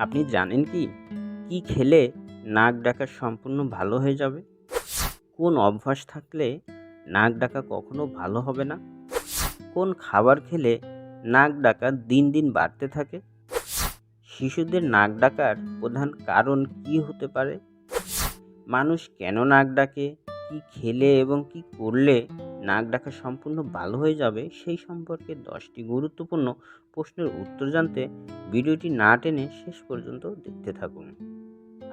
আপনি জানেন কি? কি খেলে নাক ডাকা সম্পূর্ণ ভালো হয়ে যাবে? কোন অভ্যাস থাকলে নাক ডাকা কখনো ভালো হবে না? কোন খাবার খেলে নাক ডাকা দিন দিন বাড়তে থাকে? শিশুদের নাক ডাকার প্রধান কারণ কি হতে পারে? মানুষ কেন নাক ডাকে? কি খেলে এবং কি করলে নাক ডাকা সম্পূর্ণ ভালো হয়ে যাবে সেই সম্পর্কে দশটি গুরুত্বপূর্ণ প্রশ্নের উত্তর জানতে ভিডিওটি না টেনে শেষ পর্যন্ত দেখতে থাকুন।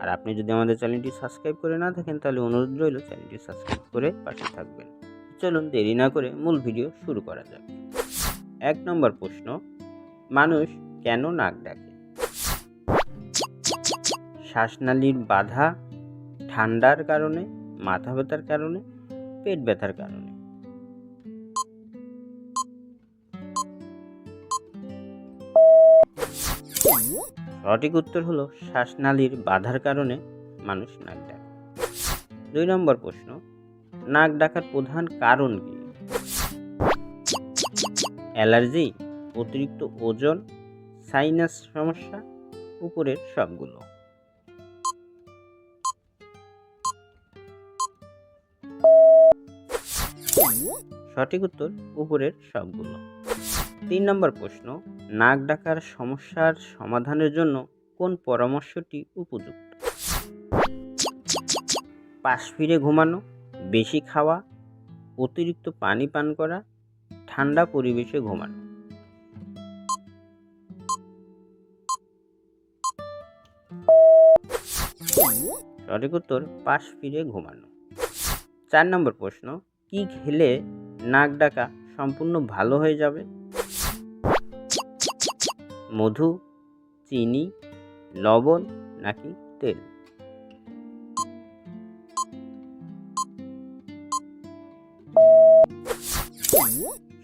আর আপনি যদি আমাদের চ্যানেলটি সাবস্ক্রাইব করে না থাকেন, তাহলে অনুরোধ রইল চ্যানেলটি সাবস্ক্রাইব করে পাশে থাকবেন। চলুন দেরি না করে মূল ভিডিও শুরু করা যাক। এক নম্বর প্রশ্ন, মানুষ কেন নাক ডাকে? শ্বাসনালীর বাধা ঠান্ডার কারণে, মাথা ব্যথার কারণে, পেট ব্যথার কারণে। সঠিক উত্তর হলো শ্বাসনালীর বাধার কারণে মানুষ নাক ডাকে। দুই নম্বর প্রশ্ন, নাক ডাকার প্রধান কারণ কি? অ্যালার্জি, অতিরিক্ত ওজন, সাইনাস সমস্যা, উপরের সবগুলো। সঠিক উত্তর উপরের সবগুলো। তিন নম্বর প্রশ্ন, নাক ডাকার সমস্যার সমাধানের জন্য কোন পরামর্শটি উপযুক্ত? পাশ ফিরে ঘুমানো, বেশি খাওয়া, অতিরিক্ত পানি পান করা, ঠান্ডা পরিবেশে ঘুমানো। সঠিক উত্তর, পাশ ফিরে ঘুমানো। চার নম্বর প্রশ্ন, কি খেলে নাক ডাকা সম্পূর্ণ ভালো হয়ে যাবে? মধু, চিনি, লবণ নাকি তেল?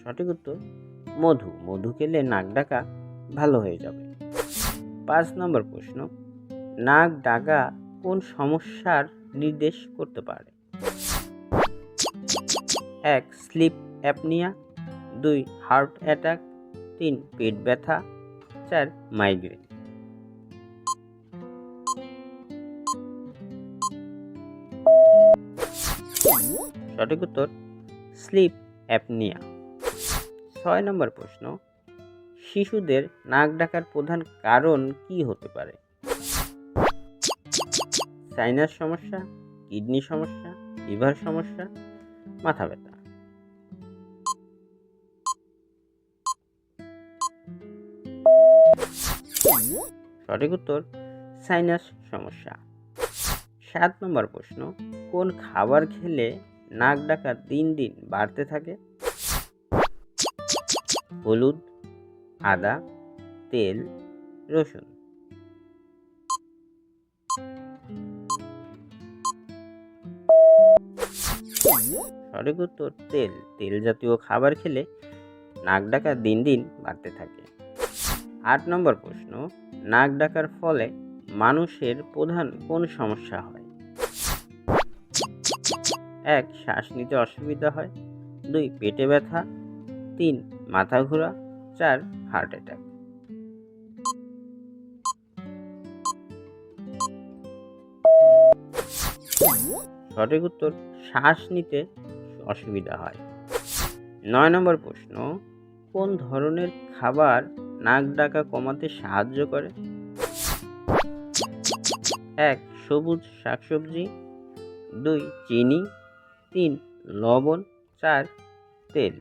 সঠিক উত্তর, মধু। মধু খেলে নাক ডাকা ভালো হয়ে যাবে। পাঁচ নম্বর প্রশ্ন, নাক ডাকা কোন সমস্যার নির্দেশ করতে পারে? এক, স্লিপ অ্যাপনিয়া। দুই, হার্ট অ্যাটাক। তিন, পেট ব্যথা। চার মাইগ্রেন। সঠিক উত্তর, স্লিপ অ্যাপনিয়া। ছয় নম্বর প্রশ্ন, শিশুদের নাক ডাকার প্রধান কারণ কি হতে পারে? সাইনাস সমস্যা, কিডনি সমস্যা, লিভার সমস্যা, মাথা ব্যথা। সঠিক উত্তর সাইনাস সমস্যা। সাত নম্বর প্রশ্ন, কোন খাবার খেলে নাক ডাকা দিন দিন বাড়তে থাকে? হলুদ, আদা, তেল, রসুন। সঠিক উত্তর, তেল। তেল জাতীয় খাবার খেলে নাক ডাকা দিন দিন বাড়তে থাকে। আট নম্বর প্রশ্ন, নাক ডাকার ফলে মানুষের প্রধান কোন সমস্যা হয়? এক, শ্বাস নিতে অসুবিধা হয়। দুই, পেটে ব্যথা। তিন, মাথা ঘোরা। চার, হার্ট অ্যাটাক। সঠিক উত্তর, শ্বাস নিতে অসুবিধা হয়। নয় নম্বর প্রশ্ন, কোন ধরনের খাবার নাক ডাকা কমাতে সাহায্য করে। এক, সবুজ শাকসবজি। দুই, চিনি। তিন, লবণ। চার, তেল।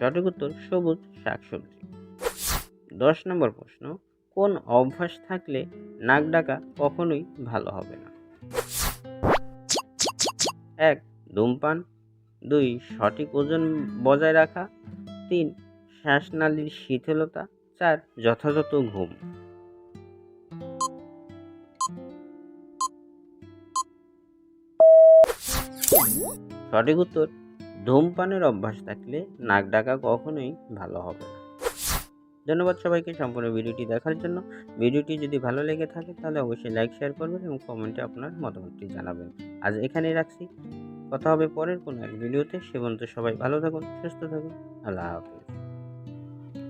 সঠিক উত্তর, সবুজ শাকসবজি। দশ নম্বর প্রশ্ন, কোন অভ্যাস থাকলে নাক ডাকা কখনোই ভালো হবে না? এক ধূমপান, দুই, সঠিক ওজন বজায় রাখা, তিন, শ্বাসনালীর শিথিলতা, চার, যথাযথ ঘুম। সঠিক উত্তর, ধূমপানের অভ্যাস থাকলে নাক ডাকা কখনোই ভালো হবে না। ধন্যবাদ সবাইকে সম্পূর্ণ ভিডিওটি দেখার জন্য। ভিডিওটি যদি ভালো লেগে থাকে তাহলে অবশ্যই লাইক শেয়ার করবেন এবং কমেন্টে আপনার মতামতটি জানাবেন। আজ এখানেই রাখছি। কথা হবে পরের কোনো এক ভিডিওতে। সে পর্যন্ত সবাই ভালো থাকুন, সুস্থ থাকুন। আল্লাহ হাফিজ।